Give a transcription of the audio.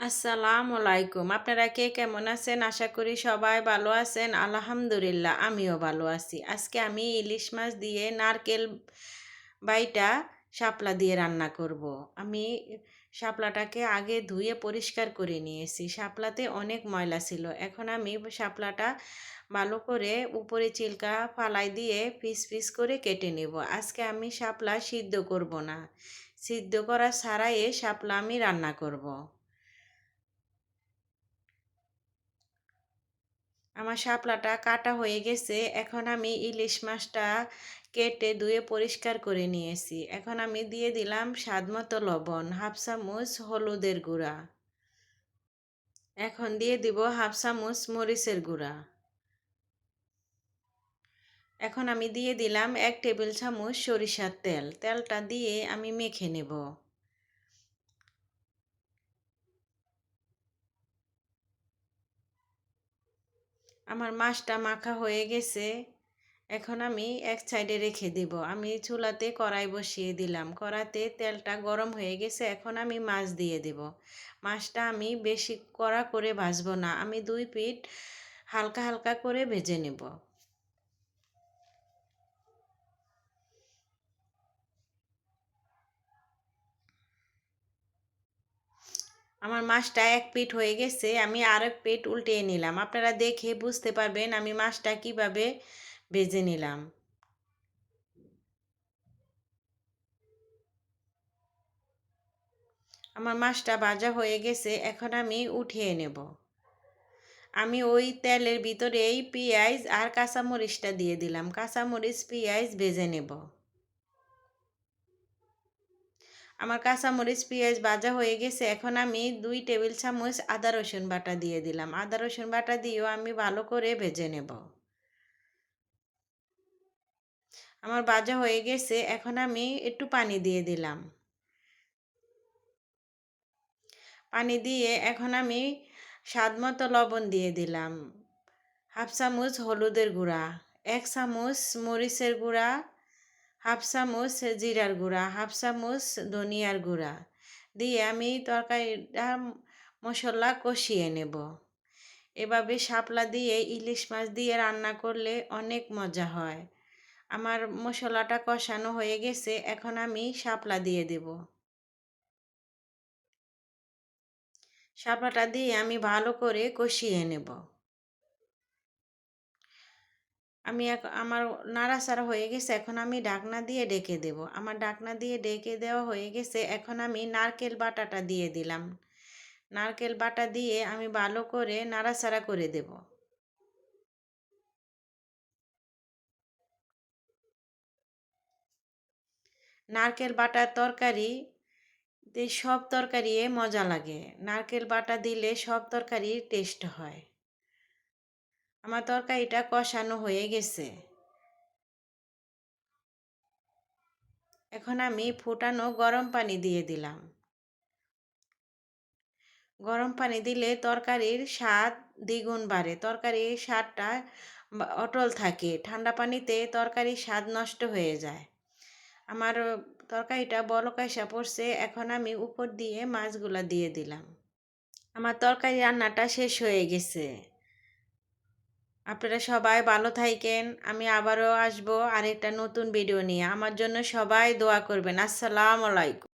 আসসালামু আলাইকুম আপনারা কে কেমন আছেন? আশা করি সবাই ভালো আছেন। আলহামদুলিল্লাহ, আমিও ভালো আছি। আজকে আমি ইলিশ মাছ দিয়ে নারকেল বাইটা শাপলা দিয়ে রান্না করব। আমি শাপলাটাকে আগে ধুয়ে পরিষ্কার করে নিয়েছি। শাপলাতে অনেক ময়লা ছিল। এখন আমি শাপলাটা ভালো করে উপরে চিলকা ফালাই দিয়ে পিস পিস করে কেটে নেব। আজকে আমি শাপলা সিদ্ধ করব না। সিদ্ধ করা ছাড়াই শাপলা আমি রান্না করব। আমার শাপলাটা কাটা হয়ে গেছে। এখন আমি ইলিশ মাছটা কেটে ধুয়ে পরিষ্কার করে নিয়েছি। এখন আমি দিয়ে দিলাম স্বাদ মতো লবণ, হাফ চামচ হলুদের গুঁড়া। এখন দিয়ে দিব হাফ চামচ মরিচের গুঁড়া। এখন আমি দিয়ে দিলাম এক টেবিল চামচ সরিষার তেল। তেলটা দিয়ে আমি মেখে নেব। আমার মাছটা মাখা হয়ে গেছে। এখন আমি এক সাইডে রেখে দিব। আমি চুলাতে কড়াই বসিয়ে দিলাম। কড়াতে তেলটা গরম হয়ে গেছে। এখন আমি মাছ দিয়ে দেব। মাছটা আমি বেশি কড়া করে ভাজবো না। আমি দুই পিঠ হালকা হালকা করে ভেজে নেব। আমার মাছটা এক পিঠ হয়ে গেছে, আমি আর এক পিঠ উল্টিয়ে নিলাম। আপনারা দেখে বুঝতে পারবেন আমি মাছটা কীভাবে ভেজে নিলাম। আমার মাছটা ভাজা হয়ে গেছে, এখন আমি উঠিয়ে নেব। আমি ওই তেলের ভিতরেই পেঁয়াজ আর কাঁচামরিচটা দিয়ে দিলাম। কাঁচামরিচ, পেঁয়াজ ভেজে নেব। আমার কাঁচামরিচ, পেঁয়াজ ভাজা হয়ে গেছে। এখন আমি দুই টেবিল চামচ আদা রসুন বাটা দিয়ে দিলাম। আদা রসুন বাটা দিয়েও আমি ভালো করে ভেজে নেব। আমার ভাজা হয়ে গেছে। এখন আমি একটু পানি দিয়ে দিলাম। পানি দিয়ে এখন আমি স্বাদ মতো লবণ দিয়ে দিলাম। হাফ চামচ হলুদের গুঁড়া, এক চামচ মরিচের গুঁড়া হাফ চামচ জিরার গুঁড়া হাফ চামচ ধনিয়ার গুঁড়া দিয়ে আমি তরকারিটা মশলা কষিয়ে নেব। এভাবে শাপলা দিয়ে, ইলিশ মাছ দিয়ে রান্না করলে অনেক মজা হয়। আমার মশলাটা কষানো হয়ে গেছে, এখন আমি শাপলা দিয়ে দেব। শাপলাটা দিয়ে আমি ভালো করে কষিয়ে নেব। আমি এক, আমার নাড়াচাড়া হয়ে গেছে, এখন আমি ডাকনা দিয়ে ডেকে দেব। আমার ডাকনা দিয়ে ডেকে দেওয়া হয়ে গেছে, এখন আমি নারকেল বাটাটা দিয়ে দিলাম। নারকেল বাটা দিয়ে আমি ভালো করে নাড়াচাড়া করে দেব। নারকেল বাটার তরকারি সব তরকারি মজা লাগে। নারকেল বাটা দিলে সব তরকারি টেস্ট হয়। আমার তরকারিটা কষানো হয়ে গেছে। এখন আমি ফুটানো গরম পানি দিয়ে দিলাম। গরম পানি দিলে তরকারির স্বাদ দ্বিগুণ বাড়ে। তরকারির স্বাদটা অটল থাকে। ঠান্ডা পানিতে তরকারির স্বাদ নষ্ট হয়ে যায়। আমার তরকারিটা বলক আসা পড়ছে। এখন আমি উপর দিয়ে মাছগুলা দিয়ে দিলাম। আমার তরকারি রান্নাটা শেষ হয়ে গেছে। আপনারা সবাই ভালো থাকেন। আমি আবারও আসব আরেকটা নতুন ভিডিও নিয়ে। আমার জন্য সবাই দোয়া করবেন। আসসালামু আলাইকুম।